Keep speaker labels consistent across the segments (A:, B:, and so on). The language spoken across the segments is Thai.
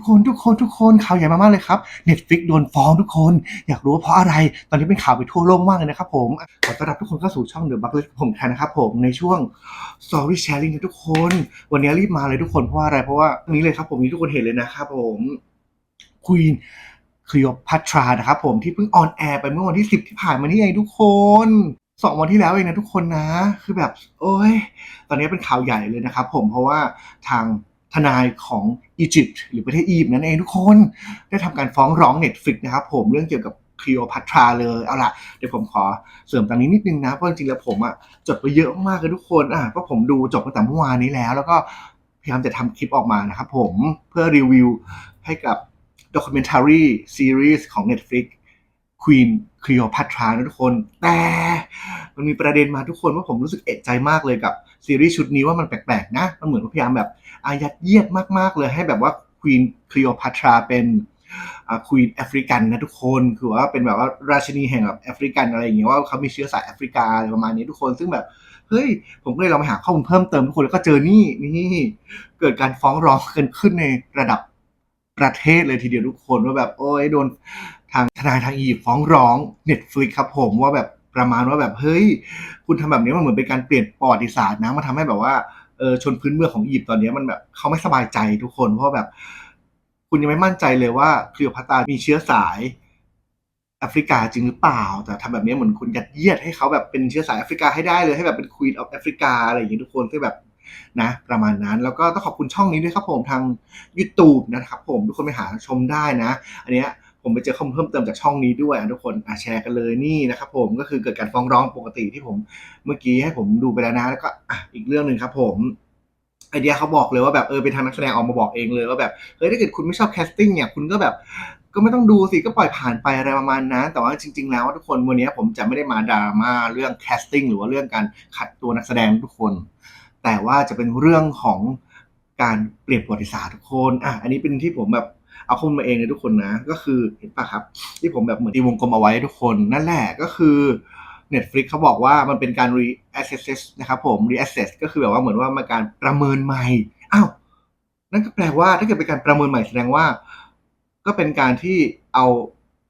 A: ทุกคนทุกคนทุกคนข่าวใหญ่มากๆเลยครับ Netflix โดนฟ้องทุกคน อยากรู้ว่าเพราะอะไร ตอนนี้เป็นข่าวไปทั่วโลกมากเลยนะครับผมขอต้อนรับทุกคนเข้าสู่ช่อง The Bucket ผมแทนนะครับผมในช่วง Story Sharing นะทุกคน วันนี้รีบมาเลยทุกคนเพราะว่าอะไรเพราะว่านี้เลยครับผมนี้ทุกคนเห็นเลยนะครับผมควีนคลีโอพัทรานะครับผมที่เพิ่งออนแอร์ไปเมื่อวันที่ 10 ที่ผ่านมานี่เองทุกคนสองวันที่แล้วเองนะทุกคนนะ คือแบบ โอ้ย ตอนนี้เป็นข่าวใหญ่เลยนะครับผมเพราะว่าทาง ทนายของอียิปต์หรือประเทศอียิปต์นั่นเองทุกคนได้ทำการฟ้องร้อง Netflix นะครับผมเรื่องเกี่ยวกับคลีโอพัทราเลย เอาล่ะ เดี๋ยวผมขอเสริมตรงนี้นิดนึงนะ เพราะจริงๆแล้วผมอะจดไปเยอะมากเลยทุกคนอะก็ผมดูจบตั้งแต่เมื่อวานนี้แล้ว แล้วก็พยายามจะทำคลิปออกมานะครับผมเพื่อรีวิวให้กับด็อกิเมนทารีซีรีส์ของ Netflix Queen Cleopatra นะทุกคน แต่มันมีประเด็นมาทุกคนว่าผมรู้สึกเอะใจมากเลยกับซีรีส์ชุดนี้ว่ามันแปลกๆนะ มันเหมือนพยายามแบบอายัดเยียดมากๆเลยให้แบบว่า Queen Cleopatra เป็นควีนแอฟริกันนะทุกคนคือว่าเป็นแบบว่าราชินีแห่งแบบแอฟริกันอะไรอย่างเงี้ยว่าเขามีเชื้อสายแอฟริกาอะไรประมาณนี้ทุกคนซึ่งแบบเฮ้ยผมก็เลยลองไปหาข้อมูลเพิ่มเติมทุกคนแล้วก็เจอนี่นี่เกิดการฟ้องร้องกันขึ้นในระดับประเทศเลยทีเดียวทุกคนว่าแบบโอ้ยโดน ทางทนายทางอียิปต์ฟ้องร้อง Netflix ครับผมว่าแบบประมาณว่าแบบเฮ้ย คุณทำแบบนี้มันเหมือนเป็นการเปลี่ยนประวัติศาสตร์นะมาทำให้แบบว่าเออชนพื้นเมืองของอียิปต์ตอนนี้มันแบบเขาไม่สบายใจทุกคนเพราะแบบ คุณยังไม่มั่นใจเลยว่าคลีโอพัตรามีเชื้อสายแอฟริกาจริงหรือเปล่า แต่ทำแบบนี้เหมือนคุณยัดเยียดให้เขาแบบเป็นเชื้อสายแอฟริกาให้ได้เลยให้แบบเป็นควีนออฟแอฟริกาอะไรอย่างนี้ทุกคนที่แบบนะ ประมาณนั้นแล้วก็ต้องขอบคุณช่องนี้ด้วยครับผมทาง YouTube นะครับผมทุกคนไปหาชมได้นะ อันเนี้ย ผมไปเจอข้อมูลเพิ่มเติมจากช่องนี้ด้วยทุกคนอะแชร์กันเลยนี่นะครับผมก็คือเกิดการฟ้องร้องปกติที่ผมเมื่อกี้ให้ผมดูไปแล้วนะแล้วก็อีกเรื่องหนึ่งครับผมไอเดียเขาบอกเลยว่าแบบเออเป็นทางนักแสดงออกมาบอกเองเลยว่าแบบเฮ้ยถ้าเกิดคุณไม่ชอบแคสติ้งเนี่ยคุณก็แบบก็ไม่ต้องดูสิก็ปล่อยผ่านไปอะไรประมาณนั้นแต่ว่าจริง ๆ แล้วทุกคนวันนี้ผมจะไม่ได้มาดราม่าเรื่องแคสติ้งหรือว่าเรื่องการขัดตัวนักแสดงทุกคน แต่ว่าจะเป็นเรื่องของการเปลี่ยนประวัติศาสตร์ทุกคนอะอันนี้เป็นที่ผมแบบ เอาข้อมูลมาเองเลยทุกคนนะ ก็คือเห็นปะครับ ที่ผมแบบเหมือนตีวงกลมเอาไว้ทุกคนนั่นแหละก็คือ Netflix เขาบอกว่ามันเป็นการ reassess นะครับผม reassess ก็คือแบบว่าเหมือนว่ามาการประเมินใหม่อ้าวนั่นก็แปลว่าถ้าเกิดเป็นการประเมินใหม่แสดงว่า ก็เป็นการที่เอา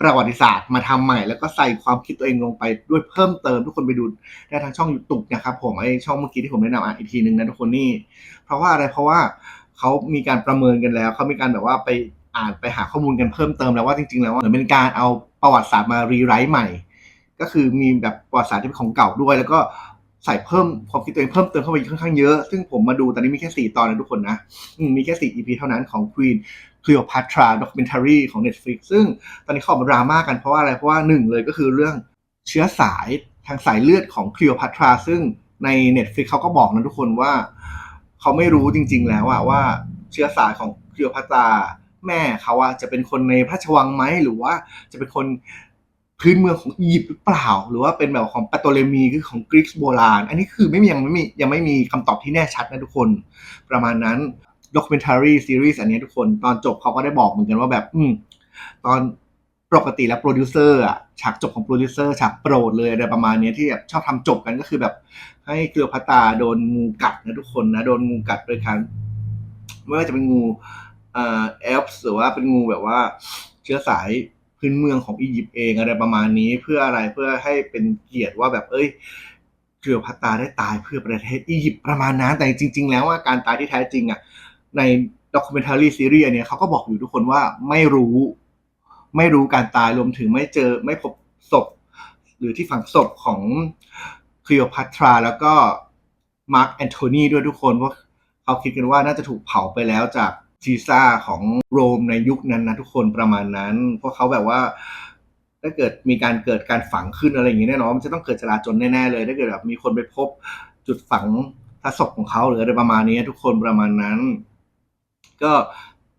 A: ประวัติศาสตร์มาทำใหม่ แล้วก็ใส่ความคิดตัวเองลงไปด้วยเพิ่มเติมทุกคนไปดูได้ทางช่อง YouTube นะครับผมไอช่องเมื่อกี้ที่ผมแนะนำอีกทีหนึ่งนะทุกคนนี่ เพราะว่าอะไรเพราะว่าเขามีการประเมินกันแล้วเขามีการแบบว่าไป อ่านไปหาข้อมูลกันเพิ่มเติมแล้วว่าจริงๆ แล้วเหมือนเป็นการเอาประวัติศาสตร์มารีไรต์ใหม่ ก็คือมีแบบประวัติศาสตร์ที่เป็นของเก่าด้วย แล้วก็ใส่เพิ่มความคิดตัวเองเพิ่มเติมเข้าไปค่อนข้างเยอะ ซึ่งผมมาดูตอนนี้มีแค่สี่ตอนนะทุกคนนะมีแค่สี่ EP เท่านั้นของ Queen Cleopatra Documentary ของ Netflix ซึ่งตอนนี้เขาออกมาดราม่ากันเพราะว่าอะไรเพราะว่าหนึ่งเลยก็คือเรื่องเชื้อสายทางสายเลือดของ Cleopatra ซึ่งใน Netflix เขาก็บอกนะทุกคนว่า เขาไม่รู้จริง ๆ แล้วว่าเชื้อสายของ Cleopatra แม่เขาอะจะเป็นคนในพระราชวังไหมหรือว่าจะเป็นคนพื้นเมืองของอียิปต์หรือเปล่า หรือว่าเป็นแบบของปาโตเลมีคือของกรีกโบราณ อันนี้คือไม่มียังไม่มียังไม่มีคำตอบที่แน่ชัดนะทุกคน ประมาณนั้นด็อกเมนทารีซีรีส์อันนี้ทุกคนตอนจบเขาก็ได้บอกเหมือนกันว่าแบบ อืมตอนปกติแล้วโปรดิวเซอร์อะฉากจบของโปรดิวเซอร์ฉากโปรดเลยอะไรประมาณนี้ที่แบบชอบทำจบกันก็คือแบบ ให้เกลือพัตาโดนงูกัดนะทุกคนนะโดนงูกัดโดยการไม่ว่าจะเป็นงู อ่อเอฟหรือว่าเป็นงูแบบว่าเชื้อสายพื้นเมืองของอียิปต์เองอะไรประมาณนี้เพื่ออะไรเพื่อให้เป็นเกียรติว่าแบบเอ้ยเกลือพัตตาได้ตายเพื่อประเทศอียิปต์ประมาณนั้นแต่จริง ๆ แล้วว่าการตายที่แท้จริงอะในด็อกิเมนทารีซีรีส์อันนี้เขาก็บอกอยู่ทุกคนว่าไม่รู้ ไม่รู้การตายรวมถึงไม่เจอไม่พบศพ หรือที่ฝังศพของคลีโอพัตรา แล้วก็มาร์กแอนโทนีด้วยทุกคนเพราะเขาคิดกันว่าน่าจะถูกเผาไปแล้วจาก ซีซ่าของโรมในยุคนั้นนะทุกคนประมาณนั้น เพราะเขาแบบว่าถ้าเกิดมีการเกิดการฝังขึ้นอะไรอย่างนี้แน่นอนมันจะต้องเกิดจลาจลแน่ๆเลย ถ้าเกิดแบบมีคนไปพบจุดฝังทศพของเขาหรืออะไรประมาณนี้ทุกคนประมาณนั้น ก็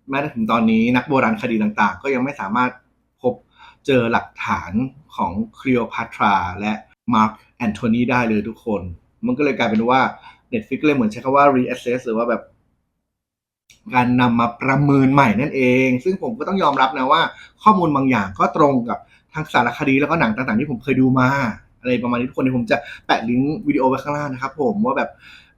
A: แม้ถึงตอนนี้นักโบราณคดีต่างๆ ก็ยังไม่สามารถพบเจอหลักฐานของคลีโอพัตราและมาร์กแอนโทนีได้เลยทุกคน มันก็เลยกลายเป็นว่า Netflix เลยเหมือนใช้คำว่า reassess หรือว่าแบบ การนำมาประเมินใหม่นั่นเอง ซึ่งผมก็ต้องยอมรับนะว่า ข้อมูลบางอย่างก็ตรงกับทางสารคดีแล้วก็หนังต่างๆที่ผมเคยดูมา อะไรประมาณนี้ทุกคนเดี๋ยวผมจะแปะลิงก์วิดีโอไว้ข้างล่างนะครับผมว่าแบบ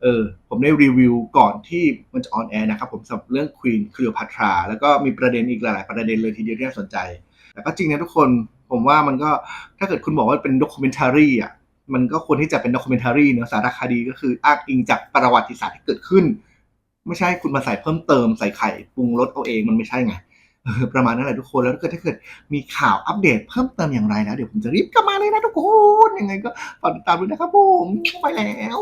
A: เออผมได้รีวิวก่อนที่มันจะออนแอร์นะครับผมสำหรับเรื่อง Queen Cleopatra แล้วก็มีประเด็นอีกหลายๆ ประเด็นเลยทีเดียวที่น่าสนใจ แต่ก็จริงนะทุกคนผมว่ามันก็ถ้าเกิดคุณบอกว่าเป็นด็อกิเมนทารีอะมันก็ควรที่จะเป็นด็อกิเมนทารีเนอะสารคดีก็คืออ้างอิงจากประวัติศาสตร์ที่เกิดขึ้น ไม่ใช่คุณมาใส่เพิ่มเติมใส่ไข่ปรุงรสเอาเองมันไม่ใช่ไงประมาณนั้นแหละทุกคนแล้วถ้าเกิดถ้าเกิดมีข่าวอัปเดตเพิ่มเติมอย่างไรนะเดี๋ยวผมจะรีบกลับมาเลยนะทุกคนยังไงก็ฝากติดตามด้วยนะครับผมไปแล้ว